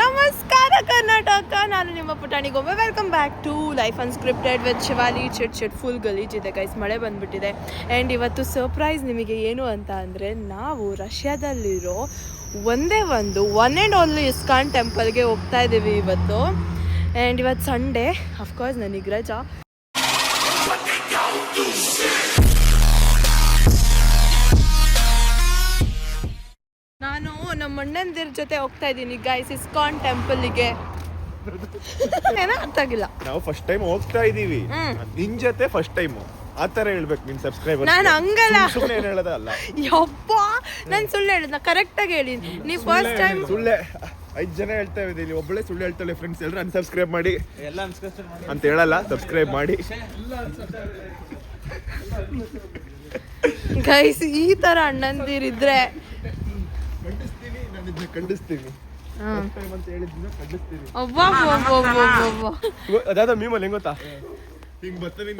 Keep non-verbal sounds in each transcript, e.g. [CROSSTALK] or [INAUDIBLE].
ನಮಸ್ಕಾರ, ಕರ್ನಾಟಕ. ನಾನು ನಿಮ್ಮ ಪುಟಾಣಿ ಗೊಂಬೆ welcome back to life unscripted with Shivali. Chit ಚಿಟ್ ಫುಲ್ ಗಲೀಜಿದೆ ಗೈಸ್ ಮಳೆ ಬಂದ್ಬಿಟ್ಟಿದೆ. ಆ್ಯಂಡ್ ಇವತ್ತು ಸರ್ಪ್ರೈಸ್ ನಿಮಗೆ ಏನು ಅಂತ ಅಂದರೆ, ನಾವು ರಷ್ಯಾದಲ್ಲಿರೋ ಒಂದೇ ಒಂದು ಒನ್ ಆ್ಯಂಡ್ ಓನ್ಲಿ ಇಸ್ಕಾನ್ ಟೆಂಪಲ್ಗೆ ಹೋಗ್ತಾ ಇದ್ದೀವಿ ಇವತ್ತು. ಆ್ಯಂಡ್ ಇವತ್ತು ಸಂಡೇ ಅಫ್ಕೋರ್ಸ್ ನನಗೆ ರಜಾ. ನಮ್ಮ ಅಣ್ಣಂದಿರ ಜೊತೆ ಹೋಗ್ತಾ ಇದ್ದೀನಿ ಗೈಸ್ ಇಸ್ಕಾನ್ ಟೆಂಪಲ್ಗೆ ಏನೋ ಅರ್ಥ ಆಗಿಲ್ಲ. ನಾವು ಫಸ್ಟ್ ಟೈಮ್ ಹೋಗ್ತಾ ಇದೀವಿ. ನಿನ್ ಜೊತೆ ಫಸ್ಟ್ ಟೈಮ್ ಆ ತರ ಹೇಳ್ಬೇಕು ನಿನ್ ಸಬ್ಸ್ಕ್ರೈಬರ್ ನಾನು ಹಂಗಲ್ಲ. ಸುಮ್ಮನೆ ಹೇಳದ ಹೇಳೋದಲ್ಲ ಯಪ್ಪ ನಾನು ಸುಳ್ಳು ಹೇಳಿದ್ನ ಕರೆಕ್ಟಾಗಿ ಹೇಳಿ. ನೀವು ಫಸ್ಟ್ ಟೈಮ್ ಸುಳ್ಳೆ ಐದ್ ಜನ ಹೇಳ್ತಾ ಇದ್ದೀವಿ ಒಬ್ಬಳೆ ಸುಳ್ಳು ಹೇಳ್ತಾಳೆ ಫ್ರೆಂಡ್ಸ್ ಎಲ್ಲರೂ ಅನ್ಸಬ್ಸ್ಕ್ರೈಬ್ ಮಾಡಿ. ಅಂತ ಹೇಳಲ್ಲ ಸಬ್ಸ್ಕ್ರೈಬ್ ಮಾಡಿ. ಗೈಸ್ ಈ ಥರ ಅಣ್ಣಂದಿರಿದ್ರೆ ಖಂಡಿಸ್ತೀನಿ ನಾನು ಇದನ್ನ ಖಂಡಿಸ್ತೀನಿ ಫಸ್ಟ್ ಟೈಮ್ ಅಂತ ಹೇಳಿದ್ನ ಖಂಡಿಸ್ತೀನಿ ಒಬ್ಬ ಒಬ್ಬ ಒಬ್ಬ ಒಬ್ಬ ಗೊ- ಅದಾದ ಮೀಮಲ್ಲಿ ಹೆಂಗ್ ಗೊತ್ತಾ? ಹಿಂಗ್ ಬರ್ತಾನೆ [LAUGHS]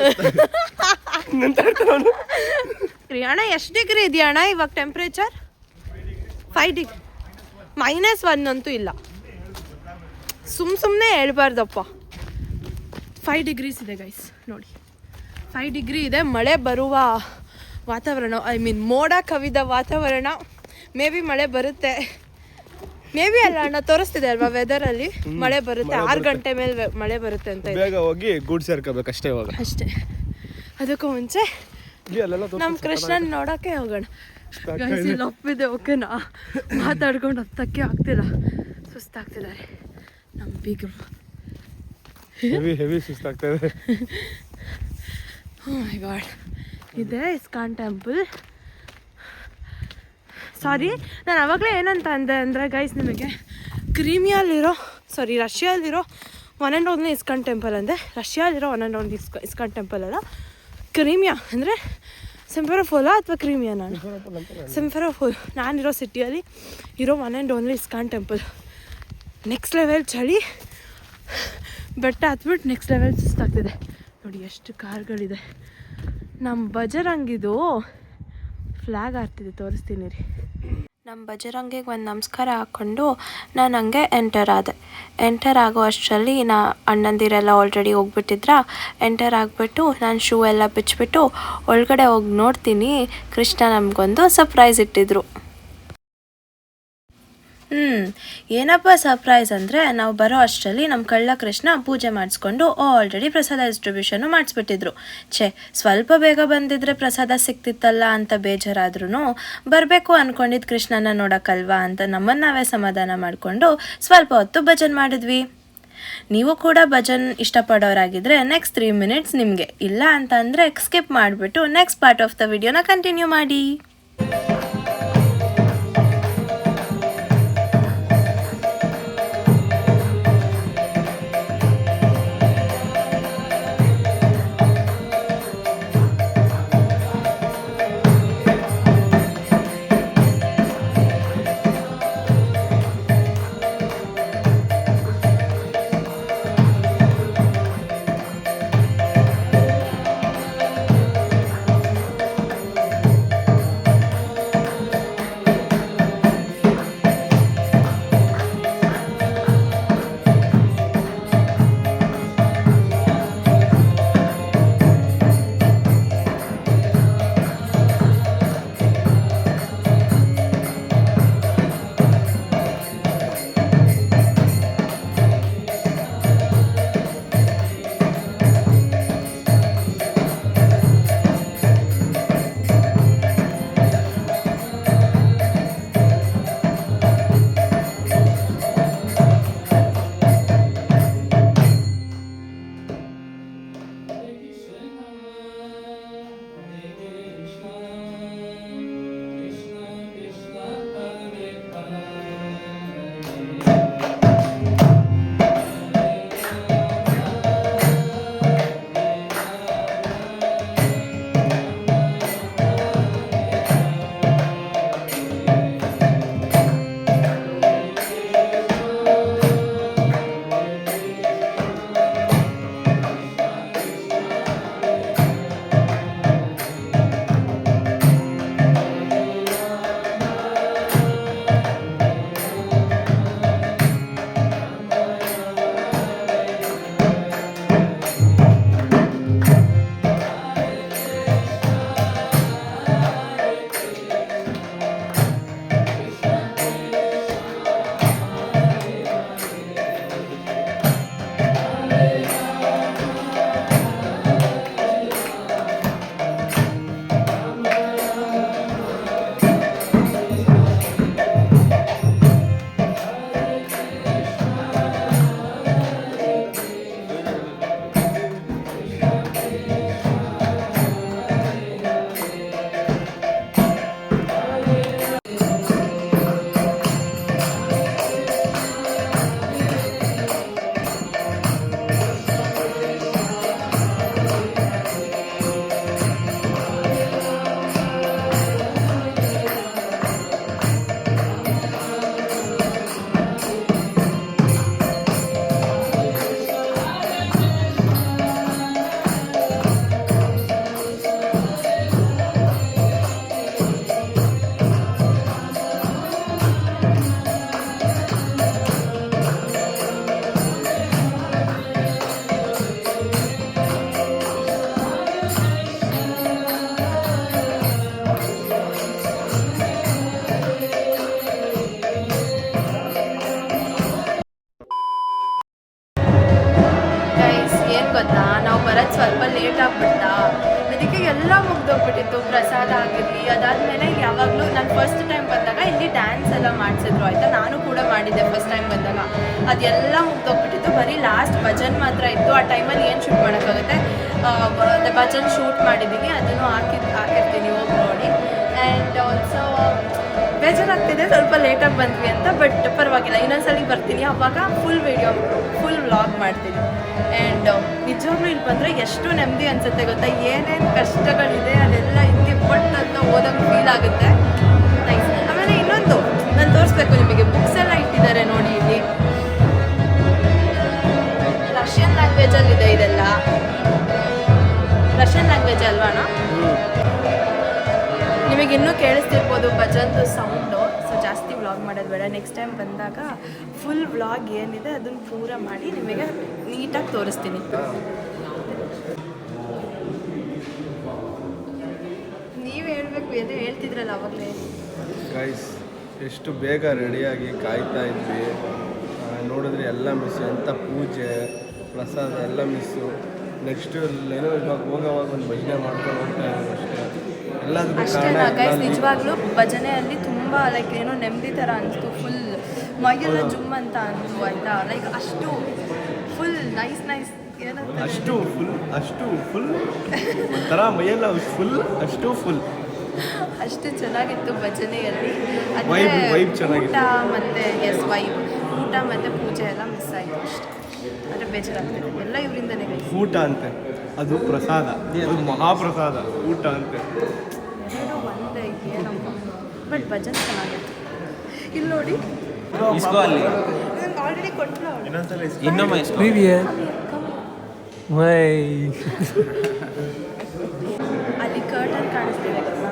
ರೀ ಅಣ್ಣ ಎಷ್ಟು ಡಿಗ್ರಿ ಇದೆಯಾ ಅಣ್ಣ ಇವಾಗ temperature five degree minus one ಅಂತೂ ಇಲ್ಲ. ಸುಮ್ ಸುಮ್ಮನೆ ಹೇಳ್ಬಾರ್ದಪ್ಪ. ಫೈವ್ ಡಿಗ್ರೀಸ್ ಇದೆ ಗೈಸ್ ನೋಡಿ. ಫೈವ್ ಡಿಗ್ರಿ ಇದೆ ಮಳೆ ಬರುವ ವಾತಾವರಣ ಐ ಮೀನ್ ಮೋಡ ಕವಿದ ವಾತಾವರಣ ಮೇ ಬಿ ಮಳೆ ಬರುತ್ತೆ. ಮೇ ಬಿ ಅಲ್ಲ ಅಣ್ಣ ತೋರಿಸ್ತಿದೆ ಅಲ್ವಾ ವೆದರಲ್ಲಿ ಮಳೆ ಬರುತ್ತೆ ಆರು ಗಂಟೆ ಮೇಲೆ ಮಳೆ ಬರುತ್ತೆ ಅಂತ ಇದೆ. ಬೇಗ ಹೋಗಿ ಗೂಡ್ ಸೇರ್ಕೋಬೇಕು ಅಷ್ಟೇ ಇವಾಗ. ಅಷ್ಟೇ. ಅದಕ್ಕೂ ಮುಂಚೆ. ನಮ್ಮ ಕೃಷ್ಣನ್ ನೋಡಕ್ಕೆ ಹೋಗೋಣ. ಗೈಸ್ ಇಲ್ಲಿ ಒಪ್ಪಿದೆ ಓಕೆನಾ ಮಾತಾಡ್ಕೊಂಡು ಹತ್ತಕ್ಕೆ ಆಗ್ತಿಲ್ಲ. ಸುಸ್ತಾಗ್ತಿದ್ದಾರೆ ನಮ್ಮ ಬೀಗರು ಹೆವಿ ಹೆವಿ ಸುಸ್ತಾಗ್ತಾ ಇದೆ. [LAUGHS] ಮೈ ಗಾಡ್ ಇದೆ ಇಸ್ಕಾನ್ ಟೆಂಪಲ್ ಸಾರಿ ನಾನು ಆವಾಗಲೇ ಏನಂತ ಅಂದೆ ಅಂದರೆ ಗೈಸ್ ನಿಮಗೆ ಕ್ರೀಮಿಯಲ್ಲಿರೋ sorry ರಷ್ಯಾದಲ್ಲಿರೋ one and only ISKCON temple ಅಂದೆ. ರಷ್ಯಾದಲ್ಲಿರೋ ಒನ್ ಆ್ಯಂಡ್ ಓನ್ಲಿ ಇಸ್ಕಾ, ಇಸ್ಕಾನ್ ಟೆಂಪಲ್ ಅಲ್ಲ. ಕ್ರೀಮಿಯಾ ಅಂದರೆ ಸಿಂಫೆರೋಫೋಲಾ ಅಥವಾ ಕ್ರೀಮಿಯಾ ನಾನು? ಸಿಂಫೆರೋಫೋಲ್ ನಾನಿರೋ ಸಿಟಿಯಲ್ಲಿ ಇರೋ one and only ISKCON temple next level ಚಳಿ. ಬೆಟ್ಟ ಹತ್ಬಿಟ್ಟು ನೆಕ್ಸ್ಟ್ ಲೆವೆಲ್ ಸುಸ್ತಾಗ್ತಿದೆ. ನೋಡಿ, ಎಷ್ಟು ಕಾರ್ಗಳಿದೆ. ನಮ್ಮ ಬಜರಂಗಿದು ಫ್ಲ್ಯಾಗ್ ಆಗ್ತಿದೆ ತೋರಿಸ್ತೀನಿ ರೀ. ನಮ್ಮ ಬಜರಂಗಿಗೆ ಒಂದು ನಮಸ್ಕಾರ ಹಾಕ್ಕೊಂಡು ನಾನು ಹಂಗೆ ಎಂಟರ್ ಆದೆ. ಎಂಟರ್ ಆಗೋ ಅಷ್ಟರಲ್ಲಿ ನಾ ಅಣ್ಣಂದಿರೆಲ್ಲ ಆಲ್ರೆಡಿ ಹೋಗ್ಬಿಟ್ಟಿದ್ರ. ಎಂಟರ್ ಆಗಿಬಿಟ್ಟು ನಾನು ಶೂ ಎಲ್ಲ ಬಿಚ್ಚಿಬಿಟ್ಟು ಒಳಗಡೆ ಹೋಗಿ ನೋಡ್ತೀನಿ. ಕೃಷ್ಣ ನಮಗೊಂದು ಸರ್ಪ್ರೈಸ್ ಇಟ್ಟಿದ್ರು. ಹ್ಞೂ ಏನಪ್ಪ ಸರ್ಪ್ರೈಸ್ ಅಂದರೆ ನಾವು ಬರೋ ಅಷ್ಟರಲ್ಲಿ ನಮ್ಮ ಕಳ್ಳ ಕೃಷ್ಣ ಪೂಜೆ ಮಾಡಿಸ್ಕೊಂಡು ಆಲ್ರೆಡಿ ಪ್ರಸಾದ ಡಿಸ್ಟ್ರಿಬ್ಯೂಷನ್ನು ಮಾಡಿಸ್ಬಿಟ್ಟಿದ್ರು. ಛೇ, ಸ್ವಲ್ಪ ಬೇಗ ಬಂದಿದ್ರೆ ಪ್ರಸಾದ ಸಿಕ್ತಿತ್ತಲ್ಲ ಅಂತ ಬೇಜಾರಾದ್ರೂ ಬರಬೇಕು ಅಂದ್ಕೊಂಡಿದ್ದು ಕೃಷ್ಣನ ನೋಡೋಕ್ಕಲ್ವಾ ಅಂತ ನಮ್ಮನ್ನ ನಾವೇ ಸಮಾಧಾನ ಮಾಡಿಕೊಂಡು ಸ್ವಲ್ಪ ಹೊತ್ತು ಭಜನ್ ಮಾಡಿದ್ವಿ. ನೀವು ಕೂಡ ಭಜನ್ ಇಷ್ಟಪಡೋರಾಗಿದ್ರೆ ನೆಕ್ಸ್ಟ್ ತ್ರೀ ಮಿನಿಟ್ಸ್ ನಿಮಗೆ. ಇಲ್ಲ ಅಂತ ಅಂದರೆ ಸ್ಕಿಪ್ ಮಾಡಿಬಿಟ್ಟು ನೆಕ್ಸ್ಟ್ ಪಾರ್ಟ್ ಆಫ್ ದ ವಿಡಿಯೋನ ಕಂಟಿನ್ಯೂ ಮಾಡಿ. ಬರೀ ಲಾಸ್ಟ್ ಭಜನ್ ಮಾತ್ರ ಇತ್ತು. ಆ ಟೈಮಲ್ಲಿ ಏನು ಶೂಟ್ ಮಾಡೋಕ್ಕಾಗುತ್ತೆ? ಭಜನ್ ಶೂಟ್ ಮಾಡಿದ್ದೀನಿ ಅದನ್ನು ಹಾಕಿ ಹಾಕಿರ್ತೀನಿ ಹೋಗಿ ನೋಡಿ. ಆ್ಯಂಡ್ ಆಲ್ಸೋ ಬೇಜಾರಾಗ್ತಿದೆ ಸ್ವಲ್ಪ ಲೇಟಾಗಿ ಬಂದ್ವಿ ಅಂತ ಬಟ್ ಪರವಾಗಿಲ್ಲ. ಇನ್ನೊಂದ್ಸಲಿ ಬರ್ತೀನಿ. ಅವಾಗ ಫುಲ್ ವಿಡಿಯೋ ಫುಲ್ ವ್ಲಾಗ್ ಮಾಡ್ತೀನಿ. ಆ್ಯಂಡ್ ನಿಜವಾಗ್ಲೂ ಇಲ್ಲಿ ಬಂದರೆ ಎಷ್ಟು ನೆಮ್ಮದಿ ಅನಿಸುತ್ತೆ ಗೊತ್ತಾ? ಏನೇನು ಕಷ್ಟಗಳಿದೆ, ಅದೆಲ್ಲ ಇಲ್ಲಿ ಬಟ್ ಅಂತ ಓದೋಂಗೆ ಫೀಲ್ ಆಗುತ್ತೆ. ಇನ್ನೂ ಕೇಳಿಸ್ತಿರ್ಬೋದು ಭಜನ್ದು ಸೌಂಡು ಸೊ ಜಾಸ್ತಿ ವ್ಲಾಗ್ ಮಾಡೋದು ಬೇಡ. ನೆಕ್ಸ್ಟ್ ಟೈಮ್ ಬಂದಾಗ ಫುಲ್ ವ್ಲಾಗ್ ಏನಿದೆ ಅದನ್ನು ಪೂರ ಮಾಡಿ ನಿಮಗೆ ನೀಟಾಗಿ ತೋರಿಸ್ತೀನಿ. ನೀವು ಹೇಳಬೇಕು ಏನೋ ಹೇಳ್ತಿದ್ರಲ್ಲ ಅವಾಗಲೇ. ಗೈಸ್ ಎಷ್ಟು ಬೇಗ ರೆಡಿಯಾಗಿ ಕಾಯ್ತಾ ಇದ್ವಿ. ನೋಡಿದ್ರೆ ಎಲ್ಲ ಮಿಸ್ ಎಂಥ ಪೂಜೆ, ಪ್ರಸಾದ ಎಲ್ಲ ಮಿಸ್ಸು ನೆಕ್ಸ್ಟ್ ಏನೋ ಇವಾಗ ಹೋಗೋವಾಗ ಒಂದು ಭಜನೆ ಮಾಡ್ಕೊಂಡು ಹೋಗ್ತಾ ಇದ್ದೀವಿ ಅಷ್ಟೇ ಗೈಸ್ ನಿಜವಾಗ್ಲೂ ಭಜನೆಯಲ್ಲಿ ತುಂಬ ಲೈಕ್ ಏನೋ ನೆಮ್ಮದಿ ಥರ ಅನಿಸ್ತು. ಫುಲ್ ಮೈಯೆಲ್ಲ ಜುಮ್ ಅಂತ ಅನಿಸ್ತು ಆಯಿತಾ? ಲೈಕ್ ಅಷ್ಟು ಫುಲ್ ನೈಸ್ ನೈಸ್ ಏನಂತ ಅಷ್ಟು ಫುಲ್ ಅಷ್ಟು ಫುಲ್ ಒಂಥರ ಮೈಯೆಲ್ಲ ಫುಲ್ ಅಷ್ಟು ಫುಲ್ ಅಷ್ಟು ಚೆನ್ನಾಗಿತ್ತು ಭಜನೆಯಲ್ಲಿ. ವೈಬ್ ವೈಬ್ ಚೆನ್ನಾಗಿತ್ತು. ಊಟ ಮತ್ತು ಎಸ್ ವೈಬ್ ಊಟ ಮತ್ತು ಪೂಜೆ ಎಲ್ಲ ಮಿಸ್ ಆಯಿತು ಅಷ್ಟೇ. ಅಂದರೆ ಬೇಜಾರಾಗ್ತದೆ ಎಲ್ಲ ಇವರಿಂದನೇ ಊಟ ಅಂತೆ. ಅದು ಪ್ರಸಾದ. ಅದು ಮಹಾಪ್ರಸಾದ. ಊಟ ಅಂತೆ. ಏನೋ ಬಟ್ ಭಜನ್ ಚೆನ್ನಾಗಿತ್ತು ಇಲ್ಲಿ ನೋಡಿ. ಇಸ್ಕೋ ಅಲ್ಲಿ. ಆಲ್ರೆಡಿ ಕೊಟ್ಟರು ಇನ್ನೊಮ್ಮೆ ಇಸ್ಕೋ. ಅಲ್ಲಿ ಕರ್ಟನ್ ಕಾಣಿಸ್ತಿದೆ ಗೊತ್ತಾ?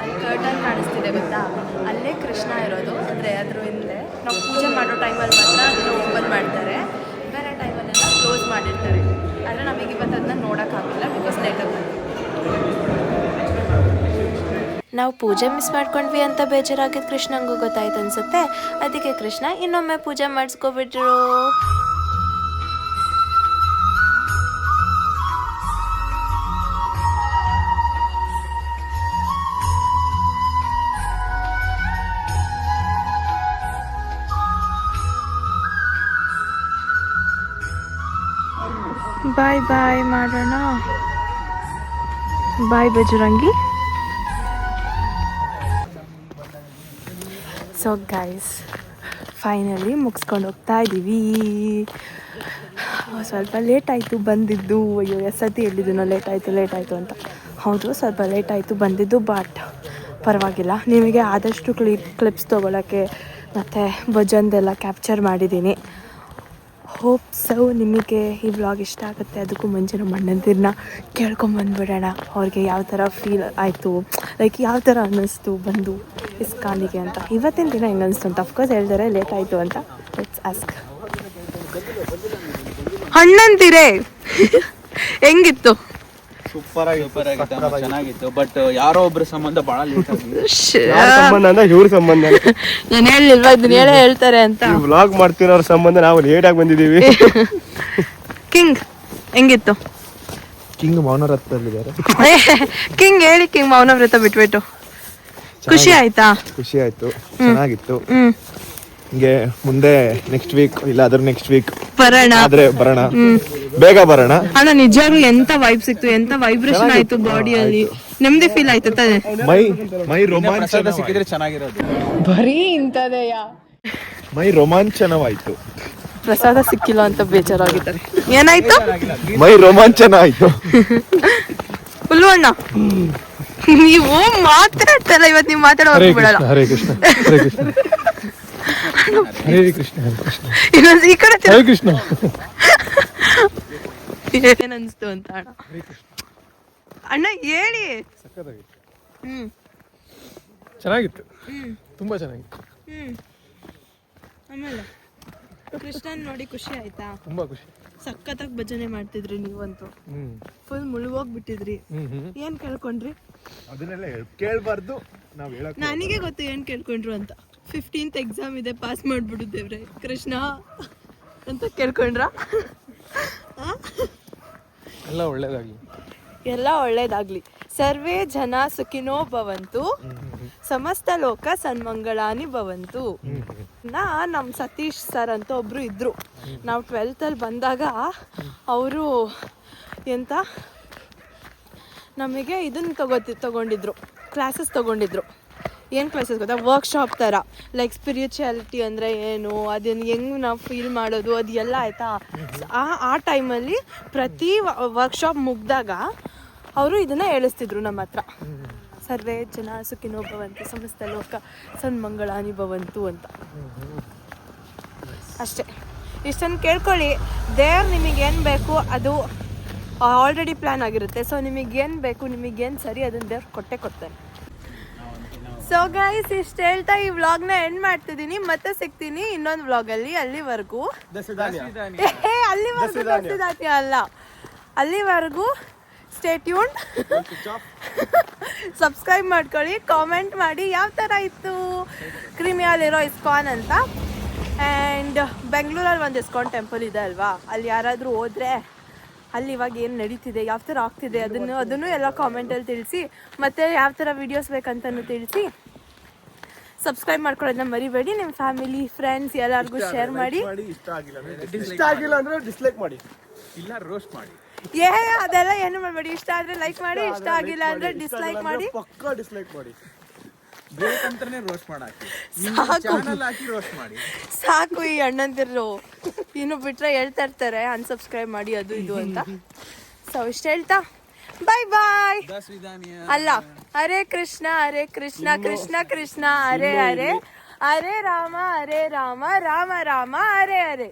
ಅಲ್ಲಿ ಕರ್ಟನ್ ಕಾಣಿಸ್ತಿದೆ ಗೊತ್ತಾ? ಅಲ್ಲೇ ಕೃಷ್ಣ ಇರೋದು. ಅಂದರೆ ಅದ್ರ ಹಿಂದೆ ನಾವು ಪೂಜೆ ಮಾಡೋ ಟೈಮಲ್ಲಿ ಮಾತ್ರ ಅದನ್ನ ಓಪನ್ ಮಾಡ್ತಾರೆ. ಬೇರೆ ಟೈಮಲ್ಲೆಲ್ಲ ಕ್ಲೋಸ್ ಮಾಡಿರ್ತಾರೆ. ಆದರೆ ನಮಗೆ ಇವತ್ತು ಅದನ್ನ ನೋಡೋಕ್ಕಾಗಿಲ್ಲ ಬಿಕಾಸ್ ಲೇಟ್ ಬಂತು ನಾವು ಪೂಜೆ ಮಿಸ್ ಮಾಡ್ಕೊಂಡ್ವಿ ಅಂತ ಬೇಜಾರಾಗಿದ್ದು ಕೃಷ್ಣಂಗೂ ಗೊತ್ತಾಯ್ತು ಅನ್ಸುತ್ತೆ. ಅದಕ್ಕೆ ಕೃಷ್ಣ ಇನ್ನೊಮ್ಮೆ ಪೂಜೆ ಮಾಡಿಸ್ಕೊಬಿಟ್ರು. ಬಾಯ್ ಬಾಯ್ ಮಾಡೋಣ. Bye Bajrangi. So guys finally ಮುಗಿಸ್ಕೊಂಡು ಹೋಗ್ತಾ ಇದ್ದೀವಿ ಸ್ವಲ್ಪ ಲೇಟ್ ಆಯಿತು, ಬಂದಿದ್ದು. ಅಯ್ಯೋ ಎಷ್ಟು ಸತಿ ಹೇಳಿದ್ದೀನೋ ಲೇಟ್ ಆಯಿತು ಲೇಟ್ ಆಯಿತು ಅಂತ. ಹೌದು, ಸ್ವಲ್ಪ ಲೇಟ್ ಆಯಿತು, ಬಂದಿದ್ದು ಬಟ್ ಪರವಾಗಿಲ್ಲ. ನಿಮಗೆ ಆದಷ್ಟು ಕ್ಲಿ ಕ್ಲಿಪ್ಸ್ ತೊಗೊಳಕ್ಕೆ ಮತ್ತು ಭಜನ್ದೆಲ್ಲ ಕ್ಯಾಪ್ಚರ್ ಮಾಡಿದ್ದೀನಿ. ಹೋಪ್ ಸೊ ನಿಮಗೆ ಈ ವ್ಲಾಗ್ ಇಷ್ಟ ಆಗುತ್ತೆ. ಅದಕ್ಕೂ ಮುಂಚೆ ನಮ್ಮ ಅಣ್ಣಂದಿರನ್ನ ಕೇಳ್ಕೊಂಬಂದ್ಬಿಡೋಣ ಅವ್ರಿಗೆ ಯಾವ ಥರ ಫೀಲ್ ಆಯಿತು ಲೈಕ್ ಯಾವ ಥರ ಅನ್ನಿಸ್ತು, ಬಂದು ಇಸ್ಕಾನಿಗೆ ಅಂತ. ಇವತ್ತಿನ ದಿನ ಹೆಂಗೆ ಅನಿಸ್ತು ಅಂತ? ಅಫ್ಕೋರ್ಸ್ ಹೇಳ್ತಾರೆ ಲೇಟ್ ಆಯಿತು ಅಂತ. ಇಟ್ಸ್ ಆಸ್ಕ್ ಅಣ್ಣಂತೀರೇ ಹೆಂಗಿತ್ತು? ಸೂಪರ್ ಸೂಪರ್ ಆಗಿತ್ತು ಚೆನ್ನಾಗಿತ್ತು. ಬಟ್ ಯಾರೋ ಒಬ್ರ ಸಂಬಂಧ ಬಹಳ ಲೇಟ್ ಆಗಿದೆ [LAUGHS] ಯಾರ ಸಂಬಂಧ ಅಂದ್ರೆ ಇವ್ರ ಸಂಬಂಧ. [LAUGHS] ನಾನು ಹೇಳಿಲ್ವಾ? ಇದನ್ನ ಹೇಳೇ ಹೇಳ್ತಾರೆ ಅಂತ. ಈ ವ್ಲಾಗ್ ಮಾಡ್ತಿರೋರ ಸಂಬಂಧ ನಾವು ಲೇಟ್ ಆಗಿ ಬಂದಿದೀವಿ ಕಿಂಗ್ [LAUGHS] ಹೆಂಗಿತ್ತು? ಕಿಂಗ್ ಮೌನರತ್ನಲ್ಲಿದ್ದಾರೆ ಕಿಂಗ್ ಹೇಳಿ ಕಿಂಗ್ ಮೌನ ವ್ರತ ಬಿಟ್ಬಿಟ್ಟು. ಖುಷಿ ಆಯ್ತಾ? ಖುಷಿ ಆಯ್ತು. ಚೆನ್ನಾಗಿತ್ತು. ಹ್ಮ್. ಹಿಂಗೆ ಮುಂದೆ ನೆಕ್ಸ್ಟ್ ವೀಕ್ ಇಲ್ಲ ಅದ್ರ ನೆಕ್ಸ್ಟ್ ವೀಕ್ ಬರೋಣ ಆದ್ರೆ ಬರೋಣ ಬೇಗ ಬರೋಣ ಅಣ್ಣ ನಿಜವಾಗ್ಲೂ ಎಂತ ವೈಬ್ ಸಿಕ್ತು ಎಂತ ವೈಬ್ರೇಷನ್ ಆಯ್ತು ಬಾಡಿಯಲ್ಲಿ ನೆಮ್ಮದಿ ಫೀಲ್ ಆಯ್ತು ತಾನೆ? ಮೈ ಮೈ ರೋಮಾಂಚನ ಸಿಕ್ಕಿದ್ರೆ ಚೆನ್ನಾಗಿರೋದು. ಬರೀ ಇಂಥದೆಯಾ? ಮೈ ರೋಮಾಂಚನವಾಯ್ತು. ಪ್ರಸಾದ ಸಿಕ್ಕಿಲ್ಲ ಅಂತ ಬೇಜಾರಾಗಿದ್ದಾರೆ. ಏನಾಯ್ತು? ಮೈ ರೋಮಾಂಚನ ಆಯ್ತು [LAUGHS] ಹುಲ್ಲು ಅಣ್ಣ. ನೀವು ಮಾತಾಡ್ತಲ್ಲ ಇವತ್ತು ನೀವು ಮಾತಾಡೋಕೆ ಬಿಡಲ್ಲ. ಹರೇ ಕೃಷ್ಣ ಹರೇ ಕೃಷ್ಣ. [LAUGHS] ಹರೇ ಕೃಷ್ಣ ಹರೇ ಕೃಷ್ಣ. ಇನ್ನೊಂದು ಈ ಕಡೆ ಹರೇ ಕೃಷ್ಣ. ಏನನ್ಸ್ತು ಅಂತ ಅಣ್ಣ? ಅಣ್ಣ ಹೇಳಿ. ಹ್ಮ್. ಚೆನ್ನಾಗಿತ್ತು. ತುಂಬಾ ಚೆನ್ನಾಗಿತ್ತು. ಹ್ಮ್. ಆಮೇಲೆ ಕೃಷ್ಣನ್ ನೋಡಿ ಖುಷಿ ಆಯ್ತಾ? ತುಂಬಾ ಖುಷಿ. ಸಖತ್ತಾಗಿ ಭಜನೆ ಮಾಡ್ತಿದ್ರಿ ನೀವಂತೂ. ಹ್ಮ್. ಫುಲ್ ಮುಳುಗೋಗ್ಬಿಟ್ಟಿದ್ರಿ ಹ್ಮ್ ಹ್ಮ್. ಏನ್ ಕೇಳ್ಕೊಂಡ್ರಿ? ಅದನ್ನೆಲ್ಲ ಕೇಳ್ಬಾರ್ದು. ನಾವ್ ಹೇಳಕ್ ನನಗೆ ಗೊತ್ತು ಏನ್ ಕೇಳ್ಕೊಂಡ್ರು ಅಂತ. ಫಿಫ್ಟೀನ್ತ್ ಎಕ್ಸಾಮ್ ಇದೆ ಪಾಸ್ ಮಾಡಿಬಿಡು ದೇವ್ರೆ. ಕೃಷ್ಣ ಅಂತ ಕೇಳ್ಕೊಂಡ್ರ? ಎಲ್ಲ ಒಳ್ಳೇದಾಗ್ಲಿ. ಎಲ್ಲ ಒಳ್ಳೇದಾಗ್ಲಿ. ಸರ್ವೇ ಜನ ಸುಖಿನೋ ಭವಂತು ಸಮಸ್ತ ಲೋಕ ಸನ್ಮಂಗಳಾನಿ ಭವಂತು. ನಾ ನಮ್ಮ ಸತೀಶ್ ಸರ್ ಅಂತ ಒಬ್ರು ಇದ್ರು. ನಾವು ಟ್ವೆಲ್ತಲ್ಲಿ ಬಂದಾಗ ಅವರು ಎಂತ? ನಮಗೆ ಇದನ್ನು ತಗೋತಿ ತಗೊಂಡಿದ್ರು ಕ್ಲಾಸಸ್ ತಗೊಂಡಿದ್ರು. ಏನು ಕ್ಲಾಸಸ್ ಗೊತ್ತಾ? ವರ್ಕ್ಶಾಪ್ ಥರ ಲೈಕ್ ಸ್ಪಿರಿಚುಯಾಲಿಟಿ ಅಂದರೆ ಏನು? ಅದನ್ನು ಹೆಂಗೆ ನಾವು ಫೀಲ್ ಮಾಡೋದು? ಅದು ಎಲ್ಲ ಆಯಿತಾ? ಆ ಆ ಟೈಮಲ್ಲಿ ಪ್ರತಿ ವರ್ಕ್ಶಾಪ್ ಮುಗಿದಾಗ ಅವರು ಇದನ್ನು ಹೇಳಿಸ್ತಿದ್ರು ನಮ್ಮ ಹತ್ರ. ಸರ್ವೇ ಜನ ಸುಖಿನೋ ಭವಂತು, ಸಮಸ್ತ ಲೋಕ ಸನ್ಮಂಗಳಾನಿ ಭವಂತು ಅಂತ. ಅಷ್ಟೇ. ಇಷ್ಟನ್ನು ಕೇಳ್ಕೊಳ್ಳಿ. ದೇವ್ರು ನಿಮಗೇನು ಬೇಕು ಅದು ಆಲ್ರೆಡಿ ಪ್ಲ್ಯಾನ್ ಆಗಿರುತ್ತೆ. ಸೊ ನಿಮಗೇನು ಬೇಕು ನಿಮಗೇನು ಸರಿ ಅದನ್ನು ದೇವ್ರು ಕೊಟ್ಟೆ ಕೊಡ್ತಾನೆ ಸೊ ಗೈಸ್ ಇಷ್ಟು ಹೇಳ್ತಾ ಈ ವ್ಲಾಗ್ನ ಎಂಡ್ ಮಾಡ್ತಿದ್ದೀನಿ. ಮತ್ತೆ ಸಿಗ್ತೀನಿ ಇನ್ನೊಂದು ವ್ಲಾಗಲ್ಲಿ ಅಲ್ಲಿವರೆಗೂ. ಏ, ಅಲ್ಲಿವರೆಗೂ ದಸಿದಾತಿ ಅಲ್ಲ. ಅಲ್ಲಿವರೆಗೂ ಸ್ಟೇ ಟ್ಯೂನ್ ಸಬ್ಸ್ಕ್ರೈಬ್ ಮಾಡ್ಕೊಳ್ಳಿ ಕಾಮೆಂಟ್ ಮಾಡಿ ಯಾವ ಥರ ಇತ್ತು? ಕ್ರಿಮಿಯಲ್ಲಿರೋ ಇಸ್ಕಾನ್ ಅಂತ. ಆ್ಯಂಡ್ ಬೆಂಗಳೂರಲ್ಲಿ ಒಂದು ಇಸ್ಕಾನ್ ಟೆಂಪಲ್ ಇದೆ ಅಲ್ವಾ? ಅಲ್ಲಿ ಯಾರಾದರೂ ಹೋದರೆ ಅಲ್ಲಿ ಇವಾಗ ಏನು ನಡೀತಿದೆ ಯಾವ ಥರ ಆಗ್ತಿದೆ ಅದನ್ನು ಅದನ್ನು ಎಲ್ಲ ಕಾಮೆಂಟಲ್ಲಿ ತಿಳಿಸಿ. ಮತ್ತು ಯಾವ ಥರ ವೀಡಿಯೋಸ್ ಬೇಕಂತಲೂ ತಿಳಿಸಿ. ಸಬ್ಸ್ಕ್ರೈಬ್ ಮಾಡ್ಕೊಳ್ಳೋದನ್ನ ಮರಿಬೇಡಿ ನಿಮ್ಮ ಫ್ಯಾಮಿಲಿ ಫ್ರೆಂಡ್ಸ್ ಎಲ್ಲರಿಗೂ ಶೇರ್ ಮಾಡಿ. ಇಷ್ಟ ಆಗಿಲ್ಲ ಇಷ್ಟ ಆಗಿಲ್ಲ ಅಂದ್ರೆ ಡಿಸ್ಲೈಕ್ ಮಾಡಿ. ಇಲ್ಲ ರೋಸ್ಟ್ ಮಾಡಿ. ಏ ಅದೆಲ್ಲ ಏನು ಮಾಡಬೇಡಿ ಇಷ್ಟ ಆದರೆ ಲೈಕ್ ಮಾಡಿ ಇಷ್ಟ ಆಗಿಲ್ಲ ಅಂದರೆ ಡಿಸ್ಲೈಕ್ ಮಾಡಿ. ಪಕ್ಕಾ ಡಿಸ್ಲೈಕ್ ಮಾಡಿ. ಸಾಕು. ಈ ಅಣ್ಣಂದಿರು ಇನ್ನು ಬಿಟ್ರೆ ಹೇಳ್ತಾ ಇರ್ತಾರೆ ಅನ್ಸಬ್ಸ್ಕ್ರೈಬ್ ಮಾಡಿ ಅದು ಇದು ಅಂತ. ಸೊ ಇಷ್ಟ ಹೇಳ್ತಾ? ಬಾಯ್ ಬಾಯ್ ಅಲ್ಲ ಅರೆ ಕೃಷ್ಣ ಅರೆ ಕೃಷ್ಣ ಕೃಷ್ಣ ಕೃಷ್ಣ ಅರೆ ಅರೆ ಅರೆ ರಾಮ ಅರೆ ರಾಮ ರಾಮ ರಾಮ ಅರೆ ಹರೇ.